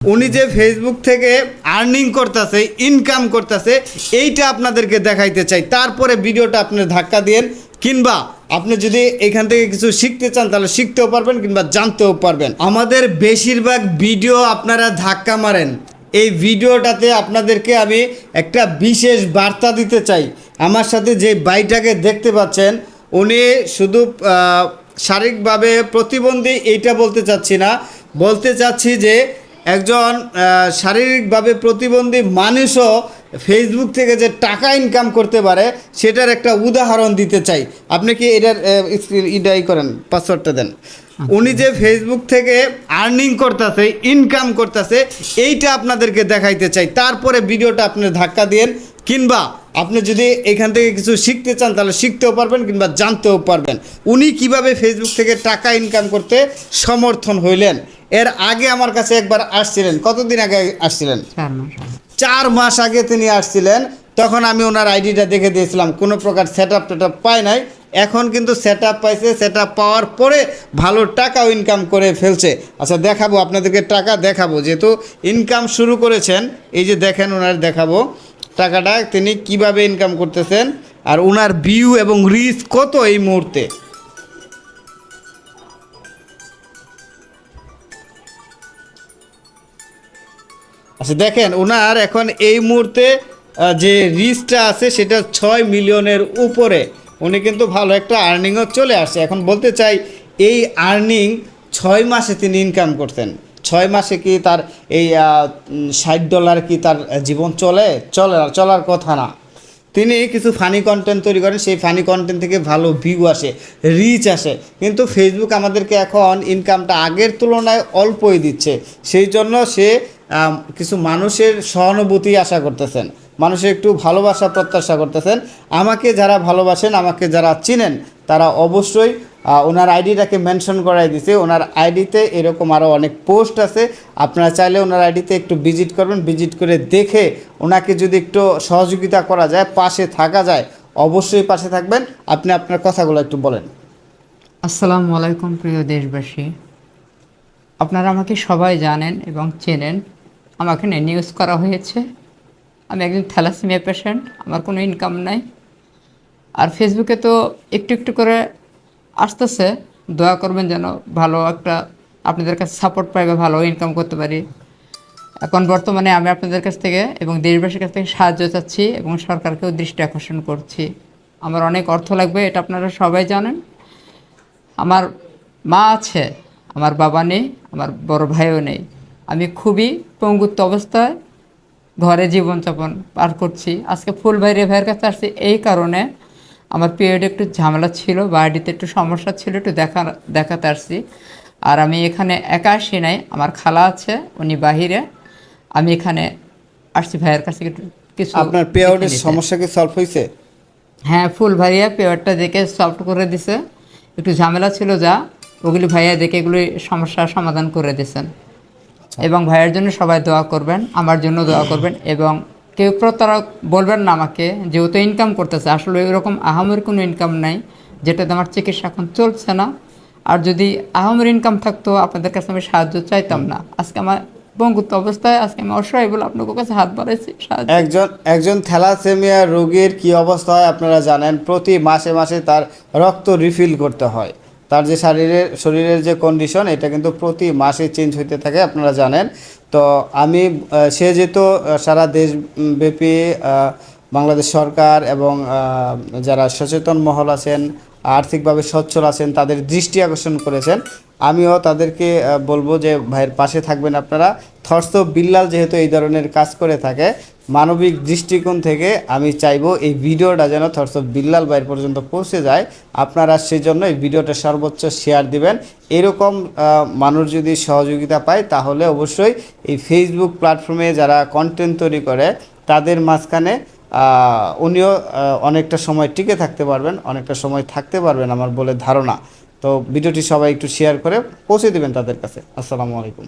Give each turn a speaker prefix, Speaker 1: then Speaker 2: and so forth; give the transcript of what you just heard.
Speaker 1: উনি যে ফেসবুক থেকে আর্নিং করতেছে ইনকাম করতেছে, এইটা আপনাদেরকে দেখাইতে চাই। তারপরে ভিডিওটা আপনি ধাক্কা দিয়েন, কিংবা আপনি যদি এখান থেকে কিছু শিখতে চান, তাহলে শিখতেও পারবেন, কিংবা জানতেও পারবেন। আমাদের বেশিরভাগ ভিডিও আপনারা ধাক্কা মারেন। এই ভিডিওটাতে আপনাদেরকে আমি একটা বিশেষ বার্তা দিতে চাই। আমার সাথে যে বাইটাকে দেখতে পাচ্ছেন, উনি শুধু শারীরিকভাবে প্রতিবন্ধী, এইটা বলতে চাচ্ছি না। বলতে চাচ্ছি যে একজন শারীরিকভাবে প্রতিবন্ধী মানুষও ফেসবুক থেকে যে টাকা ইনকাম করতে পারে সেটার একটা উদাহরণ দিতে চাই। আপনি কি এটার ইডাই করেন পাসওয়ার্ডটা দেন। উনি যে ফেসবুক থেকে আর্নিং করতেছে ইনকাম করতেছে এইটা আপনাদেরকে দেখাইতে চাই। তারপরে ভিডিওটা আপনি ধাক্কা দিয়েন কিংবা আপনি যদি এখান থেকে কিছু শিখতে চান তাহলে শিখতেও পারবেন কিংবা জানতেও পারবেন। উনি কীভাবে ফেসবুক থেকে টাকা ইনকাম করতে সমর্থন হইলেন? এর আগে আমার কাছে একবার আসছিলেন। কতদিন আগে আসছিলেন?
Speaker 2: চার মাস। আগে।
Speaker 1: তিনি আসছিলেন। তখন আমি ওনার আইডিটা দেখে দিয়েছিলাম কোনো প্রকার সেট আপ টেট পায় নাই। এখন কিন্তু সেট আপ পাইছে সেট আপ পাওয়ার পরে ভালো টাকাও ইনকাম করে ফেলছে। আচ্ছা দেখাবো আপনাদেরকে টাকা দেখাবো। যেহেতু ইনকাম শুরু করেছেন এই যে দেখেন ওনার দেখাবো টাকাটা তিনি কীভাবে ইনকাম করতেছেন আর ওনার ভিউ এবং রিস্ক কত এই মুহূর্তে? আচ্ছা দেখেন ওনার এখন এই মুহূর্তে যে রিচটা আছে সেটা ছয় মিলিয়নের উপরে। উনি কিন্তু ভালো একটা আর্নিংও চলে আসছে। এখন বলতে চাই, এই আর্নিং ছয় মাসে তিনি ইনকাম করতেন। ছয় মাসে কি তার এই ষাট ডলার কি তার জীবন চলে? চলে চলার কথা না। তিনি কিছু ফানি কন্টেন্ট তৈরি করেন। সেই ফানি কন্টেন্ট থেকে ভালো ভিউ আসে রিচ আসে। কিন্তু ফেসবুক আমাদেরকে এখন ইনকামটা আগের তুলনায় অল্পই দিচ্ছে। সেই জন্য সে কিছু মানুষের সহানুভূতি আশা করতেছেন, মানুষের একটু ভালোবাসা প্রত্যাশা করতেছেন। আমাকে যারা ভালোবাসেন, আমাকে যারা চিনেন, তারা অবশ্যই ওনার আইডিটাকে মেনশন করাই দিছে। ওনার আইডিতে এরকম আরও অনেক পোস্ট আছে। আপনারা চাইলে ওনার আইডিতে একটু ভিজিট করবেন ভিজিট করে দেখে ওনাকে যদি একটু সহযোগিতা করা যায়, পাশে থাকা যায়, অবশ্যই পাশে থাকবেন। আপনি আপনার কথাগুলো একটু বলেন।
Speaker 2: আসসালামু আলাইকুম প্রিয় দেশবাসী। আপনারা আমাকে সবাই জানেন এবং চেনেন। আমাকে নিয়ে নিউজ করা হয়েছে। আমি একজন থ্যালাসেমিয়া পেশেন্ট আমার কোনো ইনকাম নাই। আর ফেসবুকে তো একটু একটু করে আসতেছে। দোয়া করবেন যেন ভালো একটা আপনাদের কাছে সাপোর্ট পাই বা ভালো ইনকাম করতে পারি। এখন বর্তমানে আমি আপনাদের কাছ থেকে এবং দেশবাসীর কাছ থেকে সাহায্য চাচ্ছি এবং সরকারকেও দৃষ্টি আকর্ষণ করছি। আমার অনেক অর্থ লাগবে, এটা আপনারা সবাই জানেন। আমার মা আছে, আমার বাবা নেই, আমার বড় ভাইও নেই। আমি খুবই পঙ্গুত্ব অবস্থায় ঘরে জীবনযাপন পার করছি। আজকে ফুলভাই রে ভাইয়ের কাছে আসছি এই কারণে আমার পিরিয়ডে একটু ঝামেলা ছিল বাড়িতে একটু সমস্যা ছিল একটু দেখা দেখাতে আসছি। আর আমি এখানে একা আসি নাই আমার খালা আছে উনি বাহিরে। আমি এখানে আসছি ভাইয়ের কাছে একটু কিছু
Speaker 1: আপনার
Speaker 2: নিতে।
Speaker 1: সমস্যা কি সলভ হয়েছে?
Speaker 2: হ্যাঁ ফুল ভাইয়া পেয়ারটা দেখে সলভ করে দিছে। একটু ঝামেলা ছিল যা ওগুলি ভাইয়া দেখে এগুলি সমস্যার সমাধান করে দিয়েছেন। এবং ভাইয়ের জন্য সবাই দোয়া করবেন আমার জন্য দোয়া করবেন এবং কেউ প্রতারক বলবেন না আমাকে যেহেতু ইনকাম করতেছে। আসলে এরকম আহামের কোনো ইনকাম নাই যেটাতে আমার চিকিৎসা এখন চলছে না। আর যদি আহমের ইনকাম থাকতো আপনাদের কাছে আমি সাহায্য চাইতাম না। আজকে আমার বঙ্গুত্ব অবস্থায় আজকে আমি অসহায় বলে আপনার কাছে হাত বাড়াইছি
Speaker 1: একজন একজন থ্যালাসেমিয়া রোগীর কি অবস্থা হয় আপনারা জানেন? প্রতি মাসে মাসে তার রক্ত রিফিল করতে হয়। তার যে শারীরের, শরীরের যে কন্ডিশন এটা কিন্তু প্রতি মাসে চেঞ্জ হইতে থাকে, আপনারা জানেন। তো আমি সে যেহেতু সারা দেশব্যাপী বাংলাদেশ সরকার এবং যারা সচেতন মহল আছেন, আর্থিকভাবে সচ্ছল আছেন, তাদের দৃষ্টি আকর্ষণ করেছেন। আমিও তাদেরকে বলব যে ভাইয়ের পাশে থাকবেন আপনারা। থর্স বিল্লাল যেহেতু এই ধরনের কাজ করে থাকে, মানবিক দৃষ্টিকোণ থেকে আমি চাইব এই ভিডিওটা যেন থর্স বিল্লাল বাইর পর্যন্ত পৌঁছে যায়। আপনারা সেই জন্য এই ভিডিওটা সর্বোচ্চ শেয়ার দিবেন। এরকম মানুষ যদি সহযোগিতা পায়, তাহলে অবশ্যই এই ফেসবুক প্ল্যাটফর্মে যারা কন্টেন্ট তৈরি করে, তাদের মাঝখানে উনিও অনেকটা সময় টিকে থাকতে পারবেন, অনেকটা সময় থাকতে পারবেন আমার বলে ধারণা। তো ভিডিওটি সবাই একটু শেয়ার করে পৌঁছে দেবেন তাদের কাছে। আসসালামু আলাইকুম।